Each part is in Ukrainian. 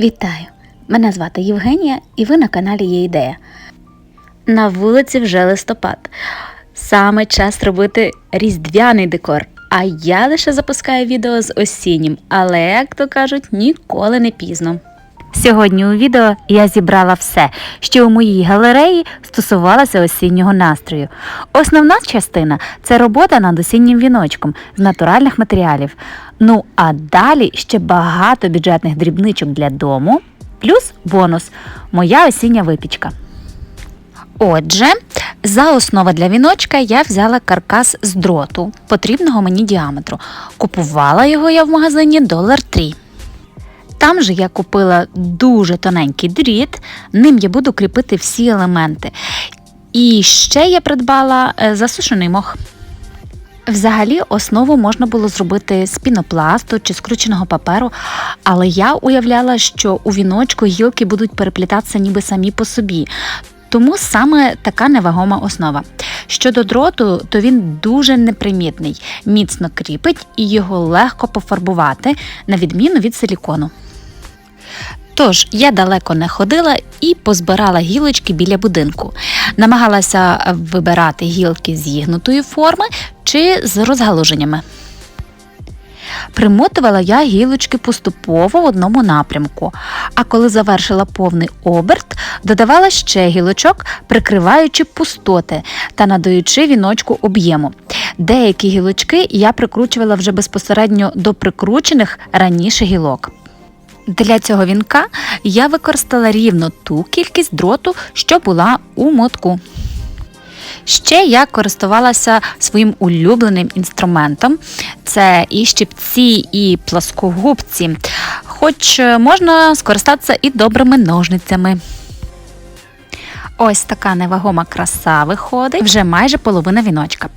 Вітаю! Мене звати Євгенія і ви на каналі Є ідея. На вулиці вже листопад. Саме час робити різдвяний декор. А я лише запускаю відео з осіннім, але, як то кажуть, ніколи не пізно. Сьогодні у відео я зібрала все, що у моїй галереї стосувалося осіннього настрою. Основна частина це робота над осіннім віночком з натуральних матеріалів. Ну а далі ще багато бюджетних дрібничок для дому, плюс бонус моя осіння випічка. Отже, за основу для віночка я взяла каркас з дроту потрібного мені діаметру. Купувала його я в магазині Dollar Tree. Там же я купила дуже тоненький дріт, ним я буду кріпити всі елементи. І ще я придбала е, засушений мох. Взагалі, основу можна було зробити з пінопласту чи скрученого паперу, але я уявляла, що у віночку гілки будуть переплітатися ніби самі по собі. Тому саме така невагома основа. Щодо дроту, то він дуже непримітний, міцно кріпить і його легко пофарбувати, на відміну від силікону. Тож я далеко не ходила і позбирала гілочки біля будинку. Намагалася вибирати гілки зігнутої форми чи з розгалуженнями. Примотувала я гілочки поступово в одному напрямку, а коли завершила повний оберт, додавала ще гілочок, прикриваючи пустоти та надаючи віночку об'єму. Деякі гілочки я прикручувала вже безпосередньо до прикручених раніше гілок. Для цього вінка я використала рівно ту кількість дроту, що була у мотку. Ще я користувалася своїм улюбленим інструментом. Це і щипці, і плоскогубці, хоч е, можна скористатися і добрими ножницями. Ось така невагома краса виходить, вже майже половина віночка.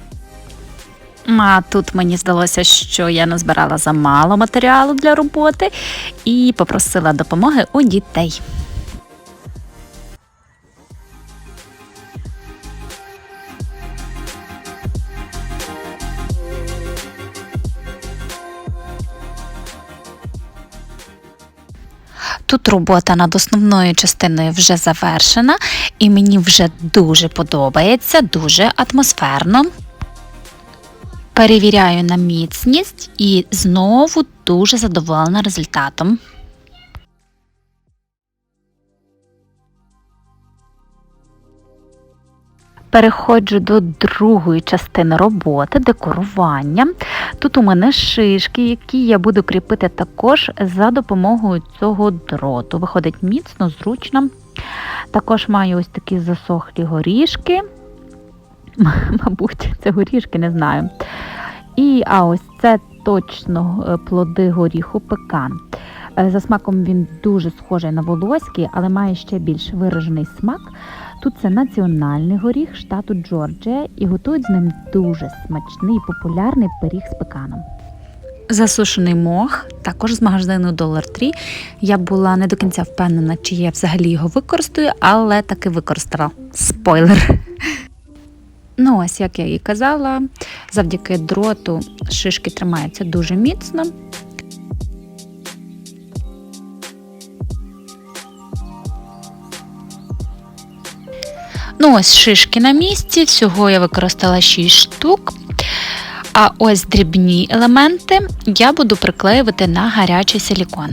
А тут мені здалося, що я назбирала замало матеріалу для роботи і попросила допомоги у дітей. Тут робота над основною частиною вже завершена, і мені вже дуже подобається, дуже атмосферно. Перевіряю на міцність і знову дуже задоволена результатом. Переходжу до другої частини роботи декорування. Тут у мене шишки, які я буду кріпити також за допомогою цього дроту. Виходить міцно, зручно. Також маю ось такі засохлі горішки. Мабуть, це горішки, не знаю. І а ось це точно е, плоди горіху пекан. За смаком він дуже схожий на волоський, але має ще більш виражений смак. Тут це національний горіх штату Джорджія і готують з ним дуже смачний і популярний пиріг з пеканом. Засушений мох, також з магазину Dollar Tree. Я була не до кінця впевнена, чи я взагалі його використаю, але таки використала. Спойлер. Ну, ось, як я і казала, завдяки дроту шишки тримаються дуже міцно. Ну, ось шишки на місці, всього я використала 6 штук. А ось дрібні елементи я буду приклеювати на гарячий силікон.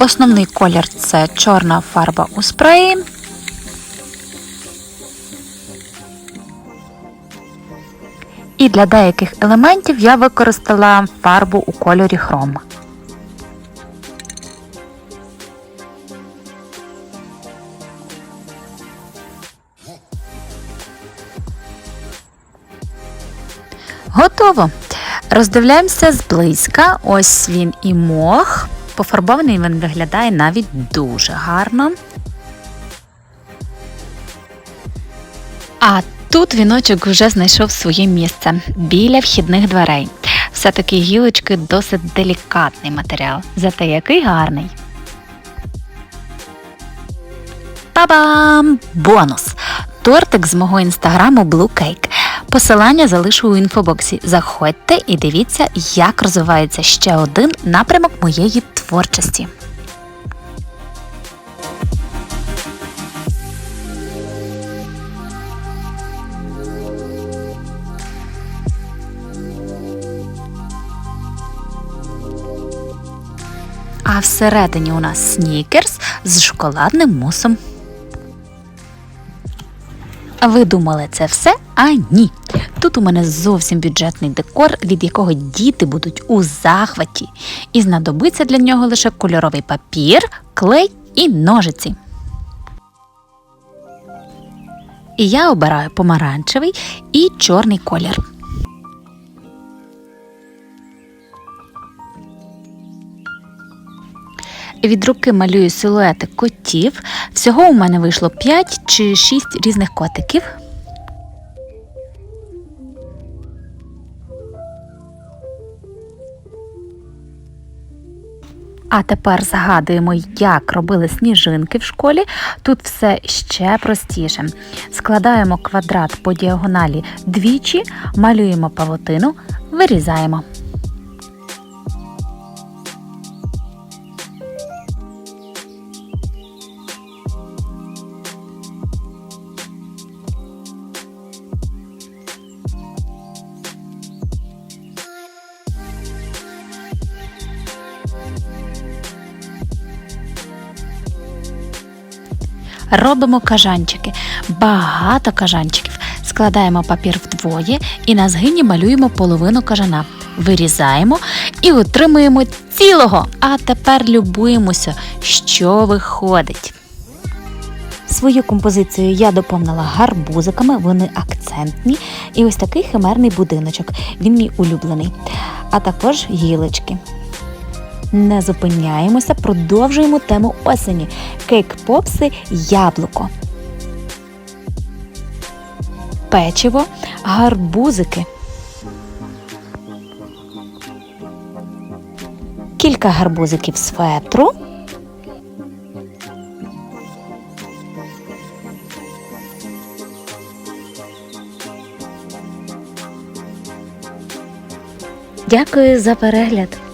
Основний колір це чорна фарба у спреї. І для деяких елементів я використала фарбу у кольорі хром. Готово. Роздивляємося зблизька. Ось він і мох. Пофарбований він виглядає навіть дуже гарно. А тут віночок вже знайшов своє місце біля вхідних дверей. Все-таки гілочки досить делікатний матеріал, зате який гарний. Та-бам! Бонус! Тортик з мого інстаграму Blue Cake. Посилання залишу у інфобоксі. Заходьте і дивіться, як розвивається ще один напрямок моєї творчості. А всередині у нас снікерс з шоколадним мусом. Ви думали це все? А ні. Тут у мене зовсім бюджетний декор, від якого діти будуть у захваті, і знадобиться для нього лише кольоровий папір, клей і ножиці. І я обираю помаранчевий і чорний колір. Від руки малюю силуети котів. Всього у мене вийшло 5 чи 6 різних котиків. А тепер згадуємо, як робили сніжинки в школі. Тут все ще простіше. Складаємо квадрат по діагоналі двічі, малюємо павутину, вирізаємо. Робимо кажанчики. Багато кажанчиків. Складаємо папір вдвоє і на згині малюємо половину кажана. Вирізаємо і отримуємо цілого. А тепер любуємося, що виходить. Свою композицію я доповнила гарбузиками, вони акцентні. І ось такий химерний будиночок. Він мій улюблений. А також гілочки. Не зупиняємося, продовжуємо тему осені. Кейк-попси яблуко. Печиво, гарбузики. Кілька гарбузиків з фетру. Дякую за перегляд.